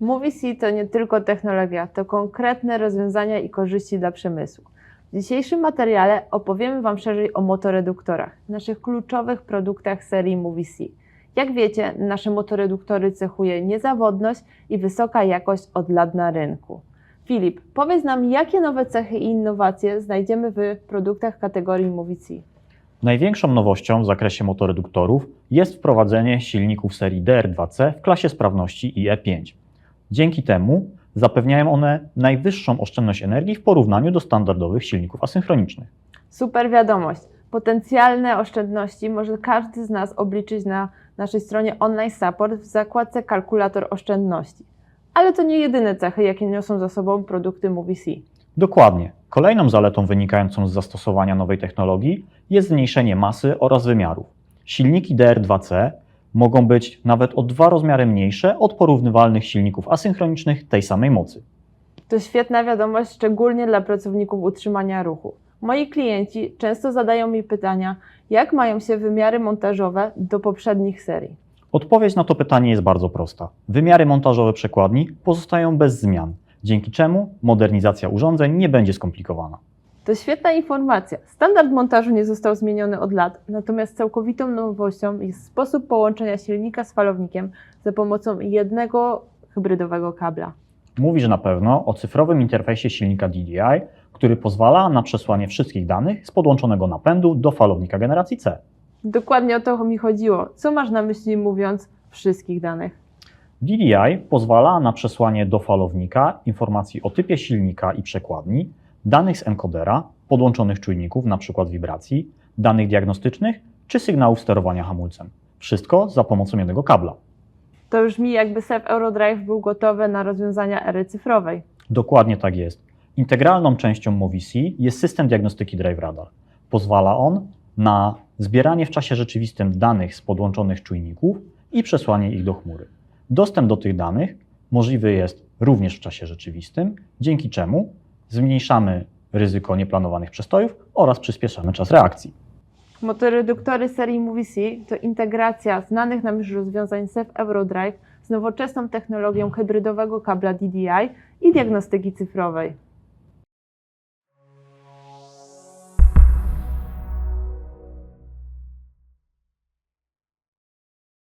MovieC to nie tylko technologia, to konkretne rozwiązania i korzyści dla przemysłu. W dzisiejszym materiale opowiemy Wam szerzej o motoreduktorach, naszych kluczowych produktach serii MovieC. Jak wiecie, nasze motoreduktory cechuje niezawodność i wysoka jakość od lat na rynku. Filip, powiedz nam, jakie nowe cechy i innowacje znajdziemy w produktach kategorii MovieC? Największą nowością w zakresie motoreduktorów jest wprowadzenie silników serii DR2C w klasie sprawności IE5. Dzięki temu zapewniają one najwyższą oszczędność energii w porównaniu do standardowych silników asynchronicznych. Super wiadomość. Potencjalne oszczędności może każdy z nas obliczyć na naszej stronie online support w zakładce kalkulator oszczędności. Ale to nie jedyne cechy, jakie niosą za sobą produkty MovieC. Dokładnie. Kolejną zaletą wynikającą z zastosowania nowej technologii jest zmniejszenie masy oraz wymiarów. Silniki DR2C mogą być nawet o dwa rozmiary mniejsze od porównywalnych silników asynchronicznych tej samej mocy. To świetna wiadomość, szczególnie dla pracowników utrzymania ruchu. Moi klienci często zadają mi pytania, jak mają się wymiary montażowe do poprzednich serii. Odpowiedź na to pytanie jest bardzo prosta. Wymiary montażowe przekładni pozostają bez zmian, dzięki czemu modernizacja urządzeń nie będzie skomplikowana. To świetna informacja. Standard montażu nie został zmieniony od lat, natomiast całkowitą nowością jest sposób połączenia silnika z falownikiem za pomocą jednego hybrydowego kabla. Mówisz na pewno o cyfrowym interfejsie silnika DDI, który pozwala na przesłanie wszystkich danych z podłączonego napędu do falownika generacji C. Dokładnie o to mi chodziło. Co masz na myśli mówiąc wszystkich danych? DDI pozwala na przesłanie do falownika informacji o typie silnika i przekładni, danych z encodera, podłączonych czujników, np. wibracji, danych diagnostycznych czy sygnałów sterowania hamulcem. Wszystko za pomocą jednego kabla. To brzmi jakby SEP Eurodrive był gotowy na rozwiązania ery cyfrowej. Dokładnie tak jest. Integralną częścią MoviC jest system diagnostyki Drive Radar. Pozwala on na zbieranie w czasie rzeczywistym danych z podłączonych czujników i przesłanie ich do chmury. Dostęp do tych danych możliwy jest również w czasie rzeczywistym, dzięki czemu zmniejszamy ryzyko nieplanowanych przestojów oraz przyspieszamy czas reakcji. Motoreduktory serii MovieC to integracja znanych nam już rozwiązań SEP Eurodrive z nowoczesną technologią hybrydowego kabla DDI i diagnostyki cyfrowej.